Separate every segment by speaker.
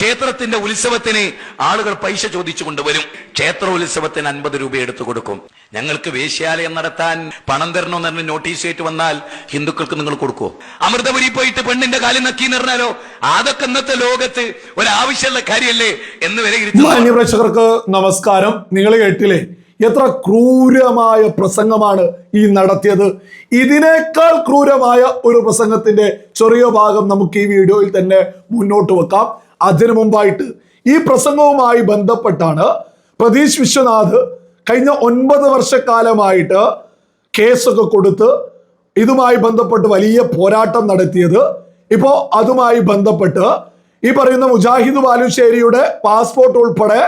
Speaker 1: ക്ഷേത്രത്തിന്റെ ഉത്സവത്തിന് ആളുകൾ പൈസ ചോദിച്ചു കൊണ്ടുവരും. ക്ഷേത്ര ഉത്സവത്തിന് അൻപത് രൂപ എടുത്തു കൊടുക്കും. ഞങ്ങൾക്ക് വേശ്യാലയം നടത്താൻ പണം തരണമെന്ന് പറഞ്ഞ് നോട്ടീസ് ആയിട്ട് വന്നാൽ ഹിന്ദുക്കൾക്ക് നിങ്ങൾ കൊടുക്കുമോ അമൃതപുരി പോയിട്ട് പെണ്ണിന്റെ കാലിൽ നക്കി നിറഞ്ഞാലോ? അതൊക്കെ ഇന്നത്തെ ലോകത്ത് ഒരാവശ്യമുള്ള കാര്യമല്ലേ എന്ന് വരെ
Speaker 2: മാന്യപ്രേക്ഷകർക്ക് നമസ്കാരം. നിങ്ങൾ കേട്ടില്ലേ? എത്ര ക്രൂരമായ പ്രസംഗമാണ് ഈ നടത്തിയത്. ഇതിനേക്കാൾ ക്രൂരമായ ഒരു പ്രസംഗത്തിന്റെ ചെറിയ ഭാഗം നമുക്ക് ഈ വീഡിയോയിൽ തന്നെ മുന്നോട്ട് വെക്കാം. അതിനു മുമ്പായിട്ട് ഈ പ്രസംഗവുമായി ബന്ധപ്പെട്ടാണ് പ്രതീഷ് വിശ്വനാഥ് കഴിഞ്ഞ ഒൻപത് വർഷക്കാലമായിട്ട് കേസൊക്കെ കൊടുത്ത് ഇതുമായി ബന്ധപ്പെട്ട് വലിയ പോരാട്ടം നടത്തിയത്. ഇപ്പോ അതുമായി ബന്ധപ്പെട്ട് ഈ പറയുന്ന മുജാഹിദ് ബാലുശ്ശേരിയുടെ പാസ്പോർട്ട് ഉൾപ്പെടെ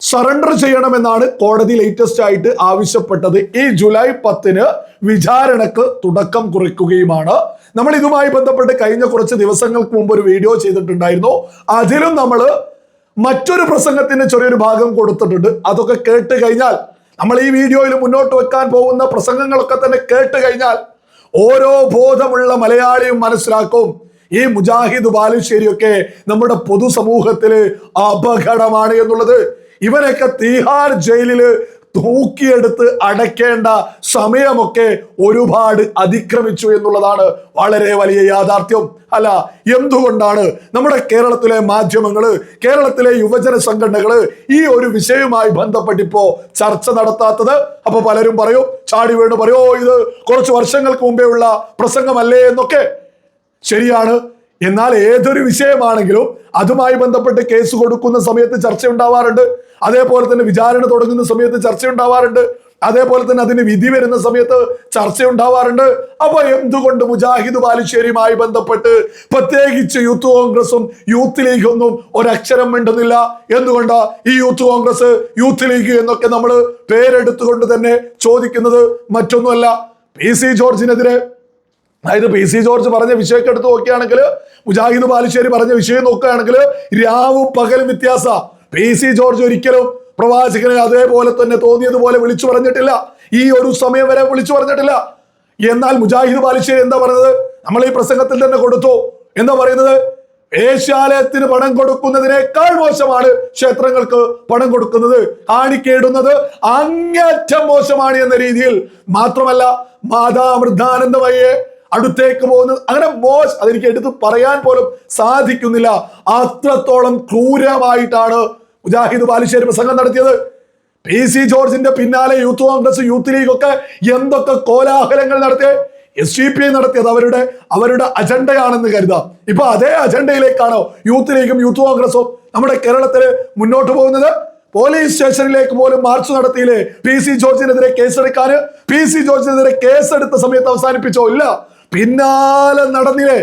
Speaker 2: സറണ്ടർ ചെയ്യണമെന്നാണ് കോടതി ലേറ്റസ്റ്റ് ആയിട്ട് ആവശ്യപ്പെട്ടത്. ഈ ജൂലൈ പത്തിന് വിചാരണക്ക് തുടക്കം കുറിക്കുകയുമാണ്. നമ്മൾ ഇതുമായി ബന്ധപ്പെട്ട് കഴിഞ്ഞ കുറച്ച് ദിവസങ്ങൾക്ക് മുമ്പ് ഒരു വീഡിയോ ചെയ്തിട്ടുണ്ടായിരുന്നു. അതിലും നമ്മൾ മറ്റൊരു പ്രസംഗത്തിന്റെ ചെറിയൊരു ഭാഗം കൊടുത്തിട്ടുണ്ട്. അതൊക്കെ കേട്ട് കഴിഞ്ഞാൽ നമ്മൾ ഈ വീഡിയോയിൽ മുന്നോട്ട് വെക്കാൻ പോകുന്ന പ്രസംഗങ്ങളൊക്കെ തന്നെ കേട്ട് കഴിഞ്ഞാൽ ഓരോ ബോധമുള്ള മലയാളിയും മനസ്സിലാക്കും. ഈ മുജാഹിദ് ബാലുശ്ശേരിയൊക്കെ നമ്മുടെ പൊതുസമൂഹത്തിൽ അപകടമാണ് എന്നുള്ളത്. ഇവനൊക്കെ തീഹാർ ജയിലിൽ തൂക്കിയെടുത്ത് അടയ്ക്കേണ്ട സമയമൊക്കെ ഒരുപാട് അതിക്രമിച്ചു എന്നുള്ളതാണ് വളരെ വലിയ യാഥാർത്ഥ്യം. അല്ല എന്തുകൊണ്ടാണ് നമ്മുടെ കേരളത്തിലെ മാധ്യമങ്ങൾ കേരളത്തിലെ യുവജന സംഘടനകൾ ഈ ഒരു വിഷയവുമായി ബന്ധപ്പെട്ടിപ്പോ ചർച്ച നടത്താത്തത്? അപ്പൊ പലരും പറയും ചാടി വീണ് പറയോ ഇത് കുറച്ച് വർഷങ്ങൾക്ക് മുമ്പേ ഉള്ള പ്രസംഗമല്ലേ എന്നൊക്കെ. ശരിയാണ് എന്നാൽ ഏതൊരു വിഷയമാണെങ്കിലും അതുമായി ബന്ധപ്പെട്ട് കേസ് കൊടുക്കുന്ന സമയത്ത് ചർച്ച ഉണ്ടാവാറുണ്ട് അതേപോലെ തന്നെ വിചാരണ തുടങ്ങുന്ന സമയത്ത് ചർച്ച ഉണ്ടാവാറുണ്ട് അതേപോലെ തന്നെ അതിന് വിധി വരുന്ന സമയത്ത് ചർച്ച ഉണ്ടാവാറുണ്ട് അപ്പൊ എന്തുകൊണ്ട് മുജാഹിദ് ബാലുശ്ശേരിയുമായി ബന്ധപ്പെട്ട് പ്രത്യേകിച്ച് യൂത്ത് കോൺഗ്രസും യൂത്ത് ലീഗും ഒന്നും ഒരക്ഷരം മിണ്ടുന്നില്ല? എന്തുകൊണ്ടാ ഈ യൂത്ത് കോൺഗ്രസ് യൂത്ത് ലീഗ് എന്നൊക്കെ നമ്മൾ പേരെടുത്തുകൊണ്ട് തന്നെ ചോദിക്കുന്നത് മറ്റൊന്നുമല്ല. പി സി ജോർജിനെതിരെ അതായത് പി സി ജോർജ് പറഞ്ഞ വിഷയമൊക്കെ എടുത്ത് നോക്കുകയാണെങ്കിൽ മുജാഹിദ് ബാലുശ്ശേരി പറഞ്ഞ വിഷയം നോക്കുകയാണെങ്കിൽ രാവും പകലും വ്യത്യാസ. പി സി ജോർജ് ഒരിക്കലും പ്രവാചകനെ അതേപോലെ തന്നെ തോന്നിയതുപോലെ വിളിച്ചു പറഞ്ഞിട്ടില്ല. ഈ ഒരു സമയം വരെ വിളിച്ചു പറഞ്ഞിട്ടില്ല. എന്നാൽ മുജാഹിദ് ബാലുശ്ശേരി എന്താ പറഞ്ഞത്? നമ്മൾ ഈ പ്രസംഗത്തിൽ തന്നെ കൊടുത്തു. എന്താ പറയുന്നത്? ഏഷ്യാലയത്തിന് പണം കൊടുക്കുന്നതിനേക്കാൾ മോശമാണ് ക്ഷേത്രങ്ങൾക്ക് പണം കൊടുക്കുന്നത്. കാണിക്കേടുന്നത് അങ്ങേറ്റം മോശമാണ് എന്ന രീതിയിൽ മാത്രമല്ല മാതാ മാതാമൃദ്ധാനന്ദമയെ അടുത്തേക്ക് പോകുന്നത് അങ്ങനെ ബോസ് അതെനിക്ക് എടുത്ത് പറയാൻ പോലും സാധിക്കുന്നില്ല. അത്രത്തോളം ക്രൂരമായിട്ടാണ് മുജാഹിദ് ബാലുശ്ശേരി പ്രസംഗം നടത്തിയത്. പി സി ജോർജിന്റെ പിന്നാലെ യൂത്ത് കോൺഗ്രസ് യൂത്ത് ലീഗ് ഒക്കെ എന്തൊക്കെ കോലാഹലങ്ങൾ നടത്തിയ എസ് ഡി പി ഐ നടത്തിയത് അവരുടെ അവരുടെ അജണ്ടയാണെന്ന് കരുതാം. ഇപ്പൊ അതേ അജണ്ടയിലേക്കാണോ യൂത്ത് ലീഗും യൂത്ത് കോൺഗ്രസും നമ്മുടെ കേരളത്തിൽ മുന്നോട്ട് പോകുന്നത്? പോലീസ് സ്റ്റേഷനിലേക്ക് പോലും മാർച്ച് നടത്തിയില്ലേ? പി സി ജോർജിനെതിരെ കേസെടുക്കാന്? പി സി ജോർജിനെതിരെ കേസെടുത്ത സമയത്ത് അവസാനിപ്പിച്ചോ? ഇല്ല. പിന്നാലെ നടന്നില്ലേ?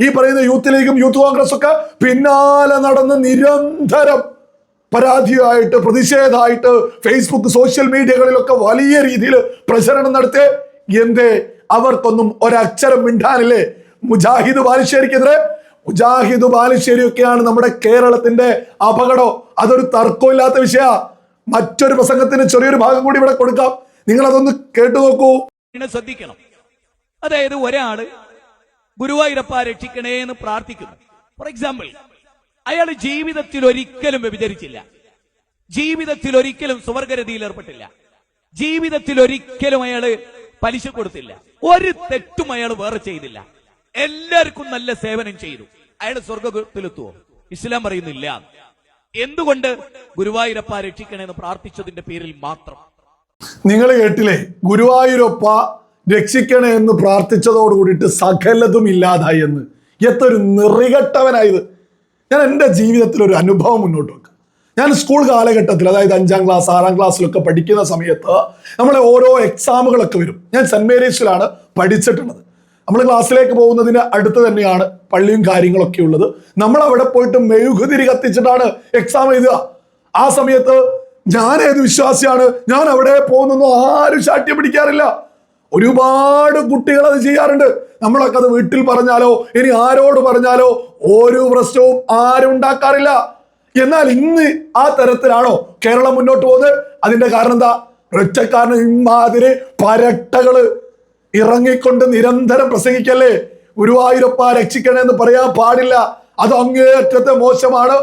Speaker 2: ഈ പറയുന്ന യൂത്ത് ലീഗും യൂത്ത് കോൺഗ്രസ് ഒക്കെ പിന്നാലെ നടന്ന് നിരന്തരം പരാതിയായിട്ട് പ്രതിഷേധമായിട്ട് ഫേസ്ബുക്ക് സോഷ്യൽ മീഡിയകളിലൊക്കെ വലിയ രീതിയിൽ പ്രചരണം നടത്തി. എന്തേ? അവർക്കൊന്നും ഒരക്ഷരം മിണ്ടാനില്ലേ? മുജാഹിദ് ബാലുശ്ശേരിക്കെതിരെ മുജാഹിദ് ബാലുശ്ശേരിയൊക്കെയാണ് നമ്മുടെ കേരളത്തിന്റെ അപകടം. അതൊരു തർക്കമില്ലാത്ത വിഷയ. മറ്റൊരു പ്രസംഗത്തിന് ചെറിയൊരു ഭാഗം കൂടി ഇവിടെ കൊടുക്കാം. നിങ്ങൾ അതൊന്ന് കേട്ടു നോക്കൂ.
Speaker 3: ശ്രദ്ധിക്കണം. അതായത് ഒരാൾ ഗുരുവായൂരപ്പ രക്ഷിക്കണേ എന്ന് പ്രാർത്ഥിക്കുന്നു. ഫോർ എക്സാമ്പിൾ അയാൾ ജീവിതത്തിൽ ഒരിക്കലും വ്യഭിചരിച്ചില്ല. ജീവിതത്തിൽ ഒരിക്കലും സുവർഗരതിയിൽ ഏർപ്പെട്ടില്ല. ജീവിതത്തിൽ ഒരിക്കലും അയാൾ പലിശ കൊടുത്തില്ല. ഒരു തെറ്റും അയാൾ വേറെ ചെയ്തില്ല. എല്ലാവർക്കും നല്ല സേവനം ചെയ്തു. അയാൾ സ്വർഗത്തിലെത്തുവോ? ഇസ്ലാം പറയുന്നില്ല. എന്തുകൊണ്ട് ഗുരുവായൂരപ്പ രക്ഷിക്കണേ എന്ന് പ്രാർത്ഥിച്ചതിന്റെ പേരിൽ മാത്രം?
Speaker 2: നിങ്ങൾ കേട്ടില്ലേ? ഗുരുവായൂരപ്പ രക്ഷിക്കണേ എന്ന് പ്രാർത്ഥിച്ചതോട് കൂടിയിട്ട് സകലതും ഇല്ലാതായി എന്ന്. എത്തൊരു നിറികെട്ടവനായത്. ഞാൻ എന്റെ ജീവിതത്തിൽ ഒരു അനുഭവം മുന്നോട്ട് വെക്കാം. ഞാൻ സ്കൂൾ കാലഘട്ടത്തിൽ അതായത് അഞ്ചാം ക്ലാസ് ആറാം ക്ലാസ്സിലൊക്കെ പഠിക്കുന്ന സമയത്ത് നമ്മളെ ഓരോ എക്സാമുകളൊക്കെ വരും. ഞാൻ സെന്റ് മേരീസിലാണ് പഠിച്ചിട്ടുള്ളത്. നമ്മൾ ക്ലാസ്സിലേക്ക് പോകുന്നതിന് അടുത്ത് തന്നെയാണ് പള്ളിയും കാര്യങ്ങളൊക്കെ ഉള്ളത്. നമ്മൾ അവിടെ പോയിട്ട് മെഴുകുതിരി കത്തിച്ചിട്ടാണ് എക്സാം എഴുതുക. ആ സമയത്ത് ഞാൻ ഏത് വിശ്വാസിയാണ്. ഞാൻ അവിടെ പോകുന്നൊന്നും ആരും ശാഠ്യം പിടിക്കാറില്ല. ഒരുപാട് കുട്ടികൾ അത് ചെയ്യാറുണ്ട്. നമ്മളൊക്കെ അത് വീട്ടിൽ പറഞ്ഞാലോ ഇനി ആരോട് പറഞ്ഞാലോ ഒരു പ്രശ്നവും ആരും ഉണ്ടാക്കാറില്ല. എന്നാൽ ഇന്ന് ആ തരത്തിലാണോ കേരളം മുന്നോട്ട് പോകുന്നത്? അതിന്റെ കാരണം എന്താ? ഒറ്റക്കാരന് ഇമാതിരി പരട്ടകൾ ഇറങ്ങിക്കൊണ്ട് നിരന്തരം പ്രസംഗിക്കല്ലേ? ഗുരുവായൂരപ്പ രക്ഷിക്കണേ എന്ന് പറയാൻ പാടില്ല. അത് അങ്ങേയറ്റത്തെ മോശമാണ്.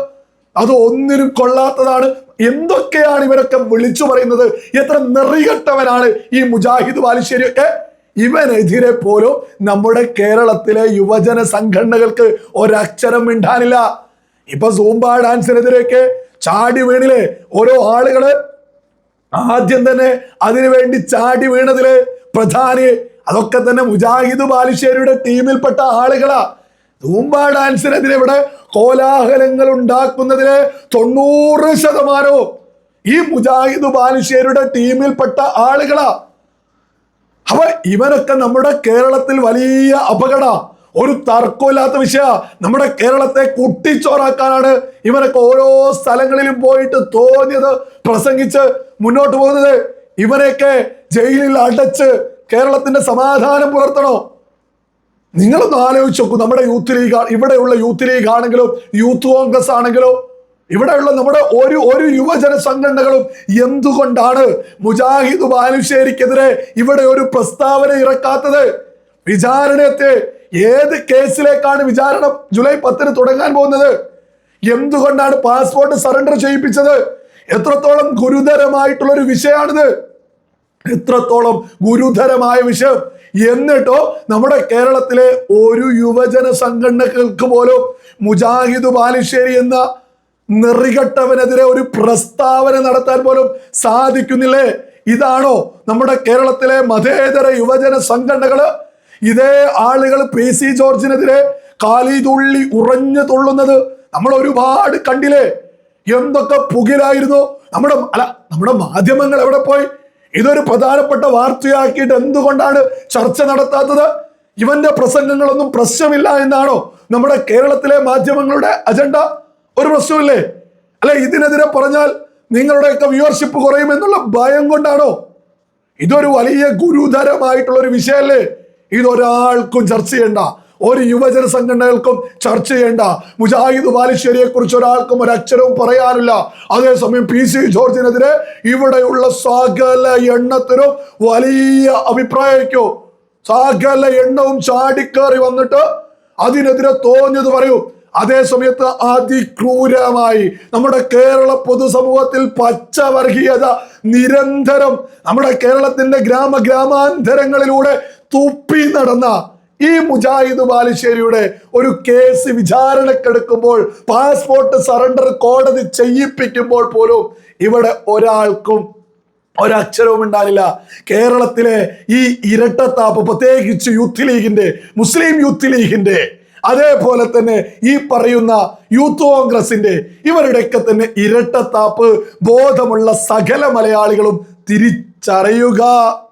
Speaker 2: അത് ഒന്നിനും കൊള്ളാത്തതാണ്. എന്തൊക്കെയാണ് ഇവരൊക്കെ വിളിച്ചു പറയുന്നത്? എത്ര നെറികെട്ടവനാണ് ഈ മുജാഹിദ് ബാലുശ്ശേരി ഒക്കെ? ഇവനെതിരെ പോലും നമ്മുടെ കേരളത്തിലെ യുവജന സംഘടനകൾക്ക് ഒരക്ഷരം മിണ്ടാനില്ല. ഇപ്പൊ സൂംബ ഡാൻസിനെതിരെയൊക്കെ ചാടി വീണിലെ ഓരോ ആളുകൾ ആദ്യം തന്നെ അതിനുവേണ്ടി ചാടി വീണതിൽ പ്രധാനി അതൊക്കെ തന്നെ മുജാഹിദ് ബാലുശ്ശേരിയുടെ ടീമിൽപ്പെട്ട ആളുകളാ. തൂമ്പ ഡാൻസിനെതിരെ ഇവിടെ കോലാഹലങ്ങൾ ഉണ്ടാക്കുന്നതിലെ തൊണ്ണൂറ് ശതമാനവും ഈ മുജാഹിദ് ബാലുശ്ശേരിയുടെ ടീമിൽപ്പെട്ട ആളുകളാ. അപ്പൊ ഇവനൊക്കെ നമ്മുടെ കേരളത്തിൽ വലിയ അപകട ഒരു തർക്കമില്ലാത്ത വിഷയ. നമ്മുടെ കേരളത്തെ കുട്ടിച്ചോറാക്കാനാണ് ഇവനൊക്കെ ഓരോ സ്ഥലങ്ങളിലും പോയിട്ട് തോന്നിയത് പ്രസംഗിച്ച് മുന്നോട്ട് പോകുന്നത്. ഇവനെയൊക്കെ ജയിലിൽ അടച്ച് കേരളത്തിന്റെ സമാധാനം പുലർത്തണോ? നിങ്ങളൊന്ന് ആലോചിച്ച് നോക്കൂ നമ്മുടെ യൂത്ത് ലീഗ് ഇവിടെയുള്ള യൂത്ത് ലീഗ് ആണെങ്കിലും യൂത്ത് കോൺഗ്രസ് ആണെങ്കിലും ഇവിടെയുള്ള നമ്മുടെ ഒരു ഒരു യുവജന സംഘടനകളും എന്തുകൊണ്ടാണ് മുജാഹിദ് ബാലുശ്ശേരിക്കെതിരെ ഇവിടെ ഒരു പ്രസ്താവന ഇറക്കാത്തത്? വിചാരണത്തെ ഏത് കേസിലേക്കാണ് വിചാരണ ജൂലൈ പത്തിന് തുടങ്ങാൻ പോകുന്നത്? എന്തുകൊണ്ടാണ് പാസ്പോർട്ട് സറണ്ടർ ചെയ്യിപ്പിച്ചത്? എത്രത്തോളം ഗുരുതരമായിട്ടുള്ള ഒരു വിഷയമാണിത്? എത്രത്തോളം ഗുരുതരമായ വിഷയം? എന്നിട്ടോ നമ്മുടെ കേരളത്തിലെ ഒരു യുവജന സംഘടനകൾക്ക് പോലും മുജാഹിദ് ബാലുശ്ശേരി എന്ന നെറികെട്ടവനെതിരെ ഒരു പ്രസ്താവന നടത്താൻ പോലും സാധിക്കുന്നില്ലേ? ഇതാണോ നമ്മുടെ കേരളത്തിലെ മതേതര യുവജന സംഘടനകൾ? ഇതേ ആളുകൾ പി സി ജോർജിനെതിരെ കാലിതുള്ളി ഉറഞ്ഞു തുള്ളുന്നത് നമ്മൾ ഒരുപാട് കണ്ടില്ലേ? എന്തൊക്കെ പുകിലായിരുന്നു? നമ്മുടെ അല്ല നമ്മുടെ മാധ്യമങ്ങൾ എവിടെ പോയി? ഇതൊരു പ്രധാനപ്പെട്ട വാർത്തയാക്കിയിട്ട് എന്തുകൊണ്ടാണ് ചർച്ച നടത്താത്തത്? ഇവന്റെ പ്രസംഗങ്ങളൊന്നും പ്രശ്നമില്ല എന്നാണോ നമ്മുടെ കേരളത്തിലെ മാധ്യമങ്ങളുടെ അജണ്ട? ഒരു പ്രശ്നമില്ലേ അല്ലെ ഇതിനെതിരെ പറഞ്ഞാൽ നിങ്ങളുടെയൊക്കെ വ്യൂവർഷിപ്പ് കുറയുമെന്നുള്ള ഭയം കൊണ്ടാണോ? ഇതൊരു വലിയ ഗുരുതരമായിട്ടുള്ള ഒരു വിഷയമല്ലേ? ഇതൊരാൾക്കും ചർച്ച ചെയ്യണ്ട. ഒരു യുവജന സംഘടനകൾക്കും ചർച്ച ചെയ്യേണ്ട. മുജാഹിദ് ബാലുശ്ശേരിയെ കുറിച്ച് ഒരാൾക്കും ഒരു അക്ഷരവും പറയാനില്ല. അതേസമയം പി സി ജോർജിനെതിരെ ഇവിടെയുള്ള സകല എണ്ണത്തിനും വലിയ അഭിപ്രായക്കോ സകല എണ്ണവും ചാടിക്കേറി വന്നിട്ട് അതിനെതിരെ തോന്നിയത് പറയൂ. അതേ സമയത്ത് അതിക്രൂരമായി നമ്മുടെ കേരള പൊതുസമൂഹത്തിൽ പച്ചവർഗീയത നിരന്തരം നമ്മുടെ കേരളത്തിന്റെ ഗ്രാമ ഗ്രാമാന്തരങ്ങളിലൂടെ തുപ്പി നടന്ന ഈ മുജാഹിദ് ബാലുശ്ശേരിയുടെ ഒരു കേസ് വിചാരണക്കെടുക്കുമ്പോൾ പാസ്പോർട്ട് സറണ്ടർ കോടതി ചെയ്യിപ്പിക്കുമ്പോൾ പോലും ഇവിടെ ഒരാൾക്കും ഒരക്ഷരവും ഉണ്ടാകില്ല. കേരളത്തിലെ ഈ ഇരട്ടത്താപ്പ് പ്രത്യേകിച്ച് യൂത്ത് ലീഗിന്റെ മുസ്ലിം യൂത്ത് ലീഗിന്റെ അതേപോലെ തന്നെ ഈ പറയുന്ന യൂത്ത് കോൺഗ്രസിന്റെ ഇവരുടെയൊക്കെ തന്നെ ഇരട്ടത്താപ്പ് ബോധമുള്ള സകല മലയാളികളും തിരിച്ചറിയുക.